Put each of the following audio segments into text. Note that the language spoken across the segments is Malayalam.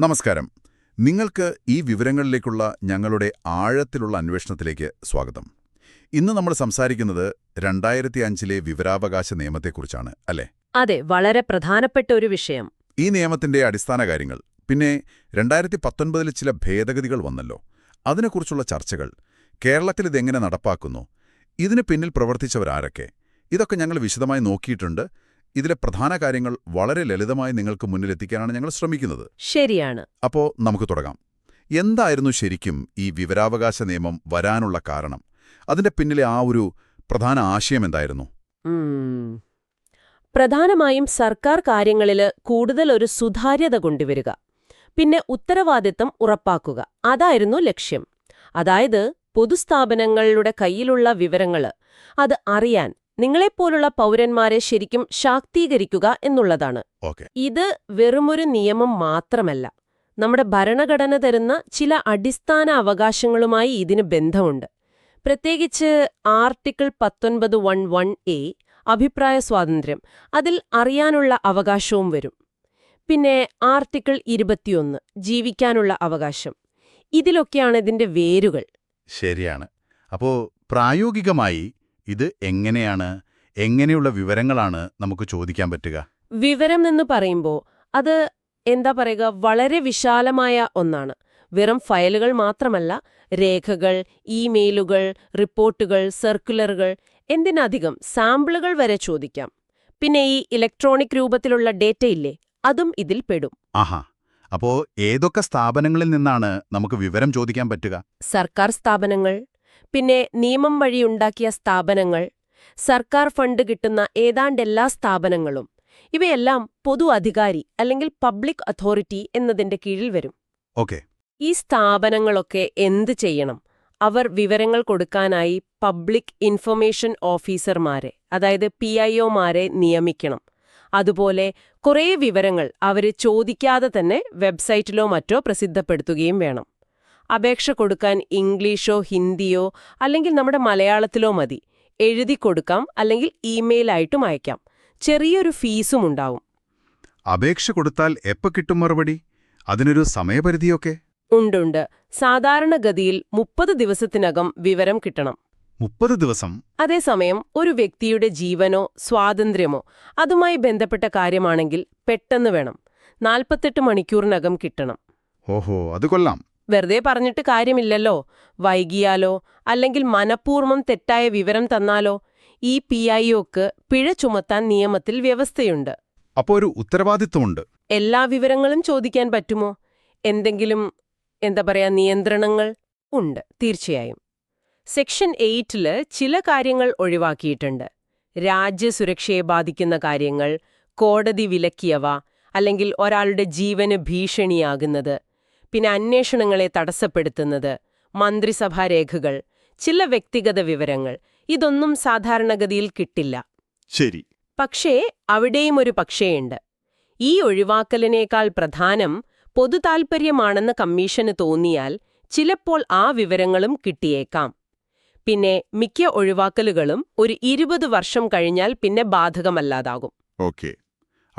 നമസ്കാരം. നിങ്ങൾക്ക് ഈ വിവരങ്ങളിലേക്കുള്ള ഞങ്ങളുടെ ആഴത്തിലുള്ള അന്വേഷണത്തിലേക്ക് സ്വാഗതം. ഇന്ന് നമ്മൾ സംസാരിക്കുന്നത് രണ്ടായിരത്തി അഞ്ചിലെ വിവരാവകാശ നിയമത്തെക്കുറിച്ചാണ് അല്ലേ? അതെ വളരെ പ്രധാനപ്പെട്ട ഒരു വിഷയം. ഈ നിയമത്തിന്റെ അടിസ്ഥാന കാര്യങ്ങൾ പിന്നെ രണ്ടായിരത്തി പത്തൊൻപതിൽ ചില ഭേദഗതികൾ വന്നല്ലോ. അതിനെക്കുറിച്ചുള്ള ചർച്ചകൾ കേരളത്തിൽ ഇതെങ്ങനെ നടപ്പാക്കുന്നു ഇതിന് പിന്നിൽ പ്രവർത്തിച്ചവരാരൊക്കെ ഇതൊക്കെ ഞങ്ങൾ വിശദമായി നോക്കിയിട്ടുണ്ട്. ഇതിലെ പ്രധാന കാര്യങ്ങൾ വളരെ ലളിതമായി നിങ്ങൾക്ക് മുന്നിലെത്തിക്കാനാണ് ഞങ്ങൾ ശ്രമിക്കുന്നത്. ശരിയാണ്. അപ്പോ നമുക്ക് തുടങ്ങാം. എന്തായിരുന്നു ശരിക്കും ഈ വിവരാവകാശ നിയമം വരാനുള്ള കാരണം? അതിന്റെ പിന്നിലെ ആ ഒരു പ്രധാന ആശയം എന്തായിരുന്നു? പ്രധാനമായും സർക്കാർ കാര്യങ്ങളിൽ കൂടുതൽ ഒരു സുതാര്യത കൊണ്ടുവരിക. പിന്നെ ഉത്തരവാദിത്തം ഉറപ്പാക്കുക. അതായിരുന്നു ലക്ഷ്യം. അതായത് പൊതുസ്ഥാപനങ്ങളുടെ കയ്യിലുള്ള വിവരങ്ങൾ അത് അറിയാൻ നിങ്ങളെപ്പോലുള്ള പൗരന്മാരെ ശരിക്കും ശാക്തീകരിക്കുക എന്നുള്ളതാണ്. ഇത് വെറുമൊരു നിയമം മാത്രമല്ല. നമ്മുടെ ഭരണഘടന തരുന്ന ചില അടിസ്ഥാന അവകാശങ്ങളുമായി ഇതിന് ബന്ധമുണ്ട്. പ്രത്യേകിച്ച് ആർട്ടിക്കിൾ പത്തൊൻപത് വൺ വൺ എ അഭിപ്രായ സ്വാതന്ത്ര്യം. അതിൽ അറിയാനുള്ള അവകാശവും വരും. പിന്നെ ആർട്ടിക്കിൾ ഇരുപത്തിയൊന്ന് ജീവിക്കാനുള്ള അവകാശം. ഇതിലൊക്കെയാണ് ഇതിന്റെ വേരുകൾ. ശരിയാണ്. അപ്പോ പ്രായോഗികമായി ഇത് എങ്ങനെയാണ് എങ്ങനെയുള്ള വിവരങ്ങളാണ് നമുക്ക് ചോദിക്കാൻ പറ്റുക? വിവരം എന്ന് പറയുമ്പോൾ അത് എന്താ പറയുക വളരെ വിശാലമായ ഒന്നാണ്. വെറും ഫയലുകൾ മാത്രമല്ല രേഖകൾ ഇമെയിലുകൾ റിപ്പോർട്ടുകൾ സർക്കുലറുകൾ എന്തിനധികം സാമ്പിളുകൾ വരെ ചോദിക്കാം. പിന്നെ ഈ ഇലക്ട്രോണിക് രൂപത്തിലുള്ള ഡേറ്റ ഇല്ലേ അതും ഇതിൽ പെടും. ആഹാ. അപ്പോ ഏതൊക്കെ സ്ഥാപനങ്ങളിൽ നിന്നാണ് നമുക്ക് വിവരം ചോദിക്കാൻ പറ്റുക? സർക്കാർ സ്ഥാപനങ്ങൾ പിന്നെ നിയമം വഴിയുണ്ടാക്കിയ സ്ഥാപനങ്ങൾ സർക്കാർ ഫണ്ട് കിട്ടുന്ന ഏതാണ്ട് എല്ലാ സ്ഥാപനങ്ങളും. ഇവയെല്ലാം പൊതു അധികാരി അല്ലെങ്കിൽ പബ്ലിക് അതോറിറ്റി എന്നതിന്റെ കീഴിൽ വരും. ഓക്കെ. ഈ സ്ഥാപനങ്ങളൊക്കെ എന്ത് ചെയ്യണം? അവർ വിവരങ്ങൾ കൊടുക്കാനായി പബ്ലിക് ഇൻഫർമേഷൻ ഓഫീസർമാരെ അതായത് പി ഐഒമാരെ നിയമിക്കണം. അതുപോലെ കുറേ വിവരങ്ങൾ അവരെ ചോദിക്കാതെ തന്നെ വെബ്സൈറ്റിലോ മറ്റോ പ്രസിദ്ധപ്പെടുത്തുകയും വേണം. അപേക്ഷ കൊടുക്കാൻ ഇംഗ്ലീഷോ ഹിന്ദിയോ അല്ലെങ്കിൽ നമ്മുടെ മലയാളത്തിലോ മതി. എഴുതി കൊടുക്കാം അല്ലെങ്കിൽ ഇമെയിലായിട്ടും അയക്കാം. ചെറിയൊരു ഫീസും ഉണ്ടാവും. അപേക്ഷ കൊടുത്താൽ എപ്പോ കിട്ടും മറുപടി? അതിനൊരു സമയപരിധിയൊക്കെ? ഉണ്ടുണ്ട് സാധാരണഗതിയിൽ മുപ്പത് ദിവസത്തിനകം വിവരം കിട്ടണം. മുപ്പത് ദിവസം? അതേസമയം ഒരു വ്യക്തിയുടെ ജീവനോ സ്വാതന്ത്ര്യമോ അതുമായി ബന്ധപ്പെട്ട കാര്യമാണെങ്കിൽ പെട്ടെന്ന് വേണം. നാൽപ്പത്തെട്ട് മണിക്കൂറിനകം കിട്ടണം. ഓഹോ അത് കൊള്ളാം. വെറുതെ പറഞ്ഞിട്ട് കാര്യമില്ലല്ലോ. വൈകിയാലോ അല്ലെങ്കിൽ മനഃപൂർവം തെറ്റായ വിവരം തന്നാലോ ഈ പി ഐ ഒക്ക് പിഴ ചുമത്താൻ നിയമത്തിൽ വ്യവസ്ഥയുണ്ട്. അപ്പോ ഒരു ഉത്തരവാദിത്വമുണ്ട്. എല്ലാ വിവരങ്ങളും ചോദിക്കാൻ പറ്റുമോ? എന്തെങ്കിലും എന്താ പറയാ നിയന്ത്രണങ്ങൾ ഉണ്ട് തീർച്ചയായും. സെക്ഷൻ എയ്റ്റിൽ ചില കാര്യങ്ങൾ ഒഴിവാക്കിയിട്ടുണ്ട്. രാജ്യസുരക്ഷയെ ബാധിക്കുന്ന കാര്യങ്ങൾ കോടതി വിലക്കിയവ അല്ലെങ്കിൽ ഒരാളുടെ ജീവന് ഭീഷണിയാകുന്നത് പിന്നെ അന്വേഷണങ്ങളെ തടസ്സപ്പെടുത്തുന്നത് മന്ത്രിസഭാ രേഖകൾ ചില വ്യക്തിഗത വിവരങ്ങൾ ഇതൊന്നും സാധാരണഗതിയിൽ കിട്ടില്ല. ശരി. പക്ഷേ അവിടെയും ഒരു പക്ഷേയുണ്ട്. ഈ ഒഴിവാക്കലിനേക്കാൾ പ്രധാനം പൊതുതാൽപര്യമാണെന്ന് കമ്മീഷന് തോന്നിയാൽ ചിലപ്പോൾ ആ വിവരങ്ങളും കിട്ടിയേക്കാം. പിന്നെ മിക്ക ഒഴിവാക്കലുകളും ഒരു ഇരുപത് വർഷം കഴിഞ്ഞാൽ പിന്നെ ബാധകമല്ലാതാകും. ഓക്കെ.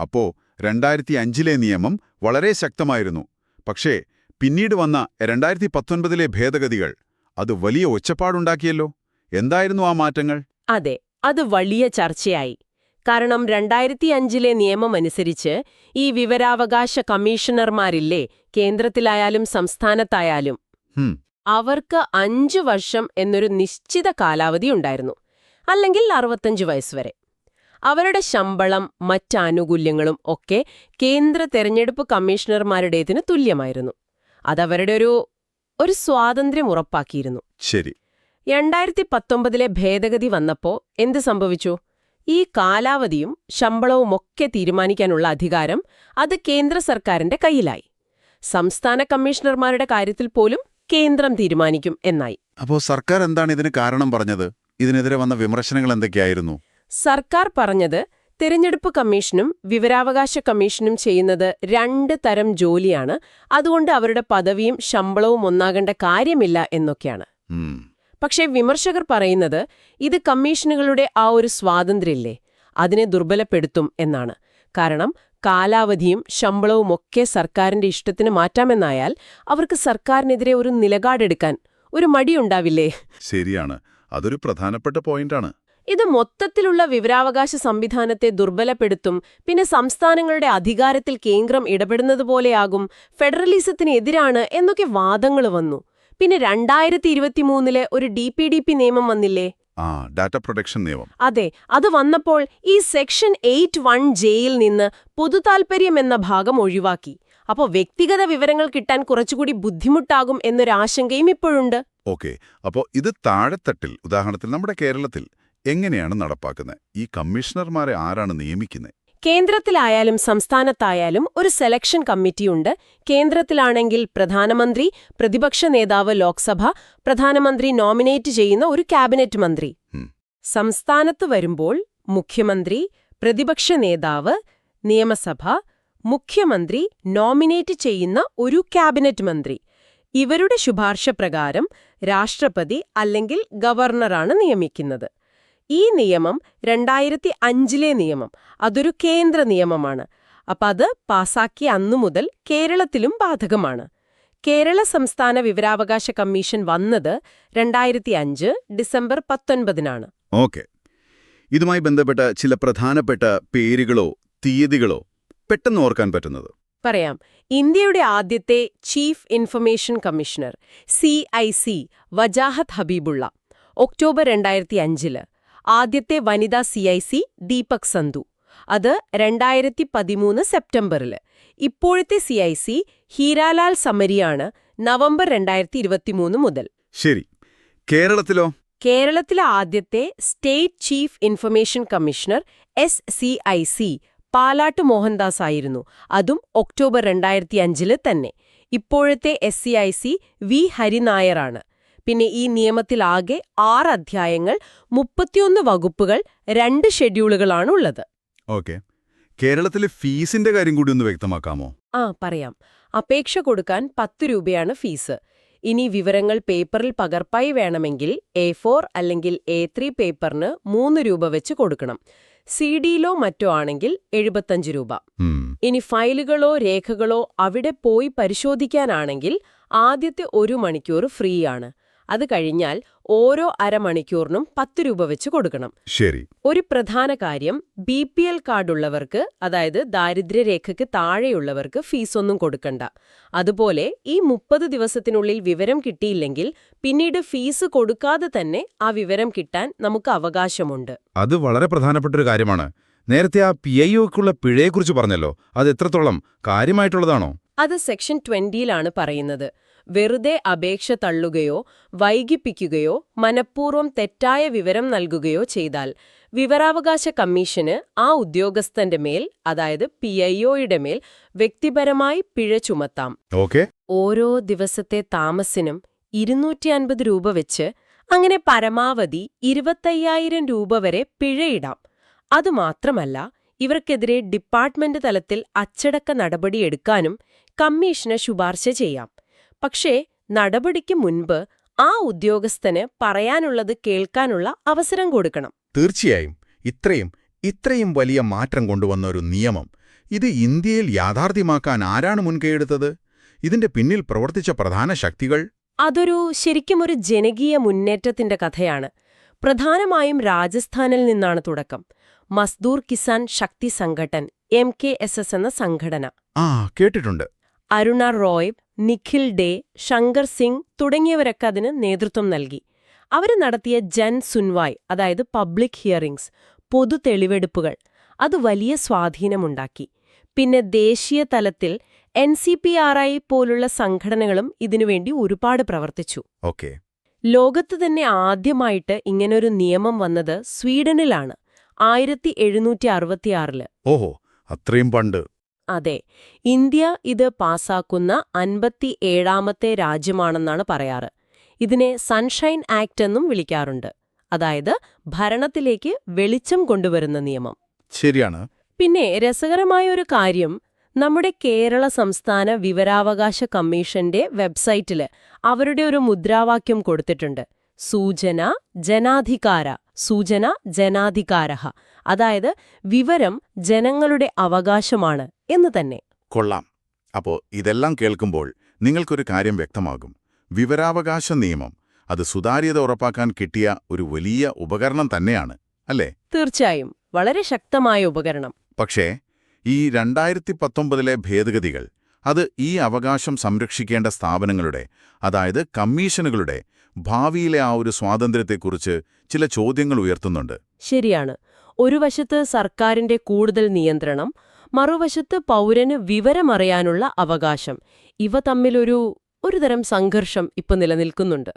അപ്പോ രണ്ടായിരത്തി അഞ്ചിലെ നിയമം വളരെ ശക്തമായിരുന്നു. പക്ഷേ പിന്നീട് വന്ന രണ്ടായിരത്തി പത്തൊൻപതിലെ ഭേദഗതികൾ അത് വലിയ ഒച്ചപ്പാടുണ്ടാക്കിയല്ലോ? എന്തായിരുന്നു ആ മാറ്റങ്ങൾ? അതെ അത് വലിയ ചർച്ചയായി. കാരണം രണ്ടായിരത്തി അഞ്ചിലെ നിയമമനുസരിച്ച് ഈ വിവരാവകാശ കമ്മീഷണർമാരില്ലേ കേന്ദ്രത്തിലായാലും സംസ്ഥാനത്തായാലും അവർക്ക് അഞ്ചു വർഷം എന്നൊരു നിശ്ചിത കാലാവധി ഉണ്ടായിരുന്നു. അല്ലെങ്കിൽ അറുപത്തഞ്ച് വയസ്സുവരെ അവരുടെ ശമ്പളം മറ്റാനുകൂല്യങ്ങളും ഒക്കെ കേന്ദ്ര തെരഞ്ഞെടുപ്പ് കമ്മീഷണർമാരുടേതിന് തുല്യമായിരുന്നു. അതവരുടെ ഒരു ഒരു സ്വാതന്ത്ര്യം ഉറപ്പാക്കിയിരുന്നു. ശരി. രണ്ടായിരത്തി പത്തൊമ്പതിലെ ഭേദഗതി വന്നപ്പോ എന്ത് സംഭവിച്ചു? ഈ കാലാവധിയും ശമ്പളവും ശമ്പളവുമൊക്കെ തീരുമാനിക്കാനുള്ള അധികാരം അത് കേന്ദ്ര സർക്കാരിന്റെ കയ്യിലായി. സംസ്ഥാന കമ്മീഷണർമാരുടെ കാര്യത്തിൽ പോലും കേന്ദ്രം തീരുമാനിക്കും എന്നായി. അപ്പോ സർക്കാർ എന്താണ് ഇതിന് കാരണം പറഞ്ഞത്? ഇതിനെതിരെ വന്ന വിമർശനങ്ങൾ എന്തൊക്കെയായിരുന്നു? സർക്കാർ പറഞ്ഞത് തിരഞ്ഞെടുപ്പ് കമ്മീഷനും വിവരാവകാശ കമ്മീഷനും ചെയ്യുന്നത് രണ്ട് തരം ജോലിയാണ്. അതുകൊണ്ട് അവരുടെ പദവിയും ശമ്പളവും ഒന്നാകേണ്ട കാര്യമില്ല എന്നൊക്കെയാണ്. പക്ഷേ വിമർശകർ പറയുന്നത് ഇത് കമ്മീഷനുകളുടെ ആ ഒരു സ്വാതന്ത്ര്യമില്ലേ അതിനെ ദുർബലപ്പെടുത്തും എന്നാണ്. കാരണം കാലാവധിയും ശമ്പളവും ഒക്കെ സർക്കാരിന്റെ ഇഷ്ടത്തിന് മാറ്റാമെന്നായാൽ അവർക്ക് സർക്കാരിനെതിരെ ഒരു നിലപാടെടുക്കാൻ ഒരു മടിയുണ്ടാവില്ലേ? ശരിയാണ്. അതൊരു പ്രധാനപ്പെട്ട പോയിന്റാണ്. ഇത് മൊത്തത്തിലുള്ള വിവരാവകാശ സംവിധാനത്തെ ദുർബലപ്പെടുത്തും പിന്നെ സംസ്ഥാനങ്ങളുടെ അധികാരത്തിൽ കേന്ദ്രം ഇടപെടുന്നതുപോലെയാകും പോലെയാകും ഫെഡറലിസത്തിന് എന്നൊക്കെ വാദങ്ങൾ വന്നു. പിന്നെ രണ്ടായിരത്തി ഇരുപത്തിമൂന്നിലെ ഒരു ഡി പി ഡി പി നിയമം വന്നില്ലേ? ആ ഡാറ്റ പ്രൊട്ടക്ഷൻ നിയമം. അതെ അത് വന്നപ്പോൾ ഈ സെക്ഷൻ എയ്റ്റ് വൺ ജെയിൽ നിന്ന് പൊതുതാൽപര്യം എന്ന ഭാഗം ഒഴിവാക്കി. അപ്പോൾ വ്യക്തിഗത വിവരങ്ങൾ കിട്ടാൻ കുറച്ചുകൂടി ബുദ്ധിമുട്ടാകും എന്നൊരാശങ്കയും ഇപ്പോഴുണ്ട്. ഓക്കെ അപ്പോൾ ഇത് താഴെത്തട്ടിൽ ഉദാഹരണത്തിൽ നമ്മുടെ കേരളത്തിൽ എങ്ങനെയാണ് നടപ്പാക്കുന്നത്? ഈ കമ്മീഷണർമാരെ ആരാണ് നിയമിക്കുന്നത്? കേന്ദ്രത്തിലായാലും സംസ്ഥാനത്തായാലും ഒരു സെലക്ഷൻ കമ്മിറ്റിയുണ്ട്. കേന്ദ്രത്തിലാണെങ്കിൽ പ്രധാനമന്ത്രി പ്രതിപക്ഷ നേതാവ് ലോക്സഭ പ്രധാനമന്ത്രി നോമിനേറ്റ് ചെയ്യുന്ന ഒരു ക്യാബിനറ്റ് മന്ത്രി. സംസ്ഥാനത്ത് വരുമ്പോൾ മുഖ്യമന്ത്രി പ്രതിപക്ഷ നേതാവ് നിയമസഭ മുഖ്യമന്ത്രി നോമിനേറ്റ് ചെയ്യുന്ന ഒരു ക്യാബിനറ്റ് മന്ത്രി. ഇവരുടെ ശുപാർശ പ്രകാരം രാഷ്ട്രപതി അല്ലെങ്കിൽ ഗവർണറാണ് നിയമിക്കുന്നത്. ഈ നിയമം രണ്ടായിരത്തി അഞ്ചിലെ നിയമം. അതൊരു കേന്ദ്ര നിയമമാണ്. അപ്പം അത് പാസാക്കിയ അന്നു മുതൽ കേരളത്തിലും ബാധകമാണ്. കേരള സംസ്ഥാന വിവരാവകാശ കമ്മീഷൻ വന്നത് രണ്ടായിരത്തി അഞ്ച് ഡിസംബർ പത്തൊൻപതിനാണ്. ഓക്കെ. ഇതുമായി ബന്ധപ്പെട്ട ചില പ്രധാനപ്പെട്ട പേരുകളോ തീയതികളോ പെട്ടെന്ന് ഓർക്കാൻ പറ്റുന്നത്. പറയാം. ഇന്ത്യയുടെ ആദ്യത്തെ chief information commissioner C I C Wajahat Habibullah October രണ്ടായിരത്തി അഞ്ചിൽ ആദ്യത്തെ വനിതാ C I C Deepak Sandhu. അത് രണ്ടായിരത്തി പതിമൂന്ന് സെപ്റ്റംബറിൽ. ഇപ്പോഴത്തെ സി ഐ സി ഹീരാലാൽ സമരിയാണ് നവംബർ രണ്ടായിരത്തി ഇരുപത്തിമൂന്ന് മുതൽ. ശരി. കേരളത്തിലോ? കേരളത്തിലെ ആദ്യത്തെ state chief information commissioner S C I C Palat Mohandas ആയിരുന്നു. അതും ഒക്ടോബർ രണ്ടായിരത്തി അഞ്ചിൽ തന്നെ. ഇപ്പോഴത്തെ S C I C V ഹരിനായറാണ് പിന്നെ ഈ നിയമത്തിലാകെ ആറ് അധ്യായങ്ങൾ മുപ്പത്തിയൊന്ന് വകുപ്പുകൾ രണ്ട് ഷെഡ്യൂളുകളാണ് ഉള്ളത് ഓക്കെ. കേരളത്തിലെ ഫീസിന്റെ കാര്യം കൂടി ഒന്ന് വ്യക്തമാക്കാമോ? ആ പറയാം. അപേക്ഷ കൊടുക്കാൻ പത്ത് രൂപയാണ് ഫീസ്. ഇനി വിവരങ്ങൾ പേപ്പറിൽ പകർപ്പായി വേണമെങ്കിൽ എ ഫോർ അല്ലെങ്കിൽ എ ത്രീ പേപ്പറിന് മൂന്ന് രൂപ വെച്ച് കൊടുക്കണം. സി ഡിയിലോ മറ്റോ ആണെങ്കിൽ എഴുപത്തഞ്ച് രൂപ. ഇനി ഫയലുകളോ രേഖകളോ അവിടെ പോയി പരിശോധിക്കാനാണെങ്കിൽ ആദ്യത്തെ ഒരു മണിക്കൂർ ഫ്രീ ആണ് അത് കഴിഞ്ഞാൽ ഓരോ അരമണിക്കൂറിനും പത്ത് രൂപ വെച്ച് കൊടുക്കണം. ശരി. ഒരു പ്രധാന കാര്യം ബി പി എൽ കാർഡുള്ളവർക്ക് അതായത് ദാരിദ്ര്യരേഖയ്ക്ക് താഴെയുള്ളവർക്ക് ഫീസൊന്നും കൊടുക്കണ്ട. അതുപോലെ ഈ മുപ്പത് ദിവസത്തിനുള്ളിൽ വിവരം കിട്ടിയില്ലെങ്കിൽ പിന്നീട് ഫീസ് കൊടുക്കാതെ തന്നെ ആ വിവരം കിട്ടാൻ നമുക്ക് അവകാശമുണ്ട്. അത് വളരെ പ്രധാനപ്പെട്ട ഒരു കാര്യമാണ്. നേരത്തെ ആ പി ഐ ഒക്കുള്ള പിഴയെക്കുറിച്ച് പറഞ്ഞല്ലോ. അത് എത്രത്തോളം കാര്യമായിട്ടുള്ളതാണോ? അത് സെക്ഷൻ ട്വന്റിയിലാണ് പറയുന്നത്. വെറുതെ അപേക്ഷ തള്ളുകയോ വൈകിപ്പിക്കുകയോ മനഃപൂർവം തെറ്റായ വിവരം നൽകുകയോ ചെയ്താൽ വിവരാവകാശ കമ്മീഷന് ആ ഉദ്യോഗസ്ഥന്റെ മേൽ അതായത് പി ഐഒയുടെ മേൽ വ്യക്തിപരമായി പിഴ ചുമത്താം. ഓക്കെ. ഓരോ ദിവസത്തെ താമസിനും ഇരുന്നൂറ്റി അൻപത് രൂപ വെച്ച് അങ്ങനെ പരമാവധി ഇരുപത്തയ്യായിരം രൂപ വരെ പിഴയിടാം. അതുമാത്രമല്ല ഇവർക്കെതിരെ ഡിപ്പാർട്ട്മെന്റ് തലത്തിൽ അച്ചടക്ക നടപടിയെടുക്കാനും കമ്മീഷന് ശുപാർശ ചെയ്യാം. പക്ഷേ നടപടിക്ക് മുൻപ് ആ ഉദ്യോഗസ്ഥന് പറയാനുള്ളത് കേൾക്കാനുള്ള അവസരം കൊടുക്കണം. തീർച്ചയായും. ഇത്രയും ഇത്രയും വലിയ മാറ്റം കൊണ്ടുവന്ന ഒരു നിയമം ഇത് ഇന്ത്യയിൽ യാഥാർത്ഥ്യമാക്കാൻ ആരാണ് മുൻകൈയെടുത്തത്? ഇതിന്റെ പിന്നിൽ പ്രവർത്തിച്ച പ്രധാന ശക്തികൾ? അതൊരു ശരിക്കും ഒരു ജനകീയ മുന്നേറ്റത്തിന്റെ കഥയാണ്. പ്രധാനമായും രാജസ്ഥാനിൽ നിന്നാണ് തുടക്കം. Mazdoor Kisan Shakti Sangathan M K S S എന്ന സംഘടന. ആ കേട്ടിട്ടുണ്ട്. അരുണ റോയ് നിഖിൽ ഡേ ശങ്കർ സിംഗ് തുടങ്ങിയവരൊക്കെ അതിന് നേതൃത്വം നൽകി. അവർ നടത്തിയ ജൻ സുൻവായ് അതായത് പബ്ലിക് ഹിയറിംഗ്സ് പൊതു തെളിവെടുപ്പുകൾ അത് വലിയ സ്വാധീനമുണ്ടാക്കി. പിന്നെ ദേശീയ തലത്തിൽ N C P R I പോലുള്ള സംഘടനകളും ഇതിനുവേണ്ടി ഒരുപാട് പ്രവർത്തിച്ചു. ഓക്കെ. ലോകത്ത് തന്നെ ആദ്യമായിട്ട് ഇങ്ങനൊരു നിയമം വന്നത് സ്വീഡനിലാണ് ആയിരത്തി എഴുന്നൂറ്റി അറുപത്തിയാറിൽ. ഓഹോ അത്രയും പണ്ട്. അതെ ഇന്ത്യ ഇത് പാസാക്കുന്ന അൻപത്തി ഏഴാമത്തെ രാജ്യമാണെന്നാണ് പറയാറ്. ഇതിനെ സൺഷൈൻ ആക്ട് എന്നും വിളിക്കാറുണ്ട്. അതായത് ഭരണത്തിലേക്ക് വെളിച്ചം കൊണ്ടുവരുന്ന നിയമം. ശരിയാണ്. പിന്നെ രസകരമായ ഒരു കാര്യം നമ്മുടെ കേരള സംസ്ഥാന വിവരാവകാശ കമ്മീഷന്റെ വെബ്സൈറ്റിൽ അവരുടെ ഒരു മുദ്രാവാക്യം കൊടുത്തിട്ടുണ്ട്. സൂചന ജനാധികാര. സൂചന ജനാധികാര അതായത് വിവരം ജനങ്ങളുടെ അവകാശമാണ് എന്ന് തന്നെ. കൊള്ളാം. അപ്പോ ഇതെല്ലാം കേൾക്കുമ്പോൾ നിങ്ങൾക്കൊരു കാര്യം വ്യക്തമാകും. വിവരാവകാശ നിയമം അത് സുതാര്യത ഉറപ്പാക്കാൻ കിട്ടിയ ഒരു വലിയ ഉപകരണം തന്നെയാണ് അല്ലേ? തീർച്ചയായും. വളരെ ശക്തമായ ഉപകരണം. പക്ഷേ ഈ രണ്ടായിരത്തി പത്തൊമ്പതിലെ ഭേദഗതികൾ അത് ഈ അവകാശം സംരക്ഷിക്കേണ്ട സ്ഥാപനങ്ങളുടെ അതായത് കമ്മീഷനുകളുടെ ഭാവിയിലെ ആ ഒരു സ്വാതന്ത്ര്യത്തെക്കുറിച്ച് ചില ചോദ്യങ്ങൾ ഉയർത്തുന്നുണ്ട്. ശരിയാണ്. ഒരു വശത്ത് സർക്കാരിന്റെ കൂടുതൽ നിയന്ത്രണം മറുവശത്ത് പൗരന് വിവരമറിയാനുള്ള അവകാശം. ഇവ തമ്മിലൊരു ഒരുതരം സംഘർഷം ഇപ്പൊ നിലനിൽക്കുന്നുണ്ട്.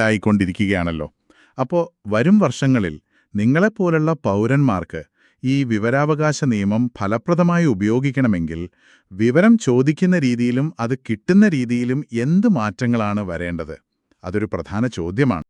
ായിക്കൊണ്ടിരിക്കുകയാണല്ലോ അപ്പോ വരും വർഷങ്ങളിൽ നിങ്ങളെപ്പോലുള്ള പൗരന്മാർക്ക് ഈ വിവരാവകാശ നിയമം ഫലപ്രദമായി ഉപയോഗിക്കണമെങ്കിൽ വിവരം ചോദിക്കുന്ന രീതിയിലും അത് കിട്ടുന്ന രീതിയിലും എന്ത് മാറ്റങ്ങളാണ് വരേണ്ടത്? അതൊരു പ്രധാന ചോദ്യമാണ്.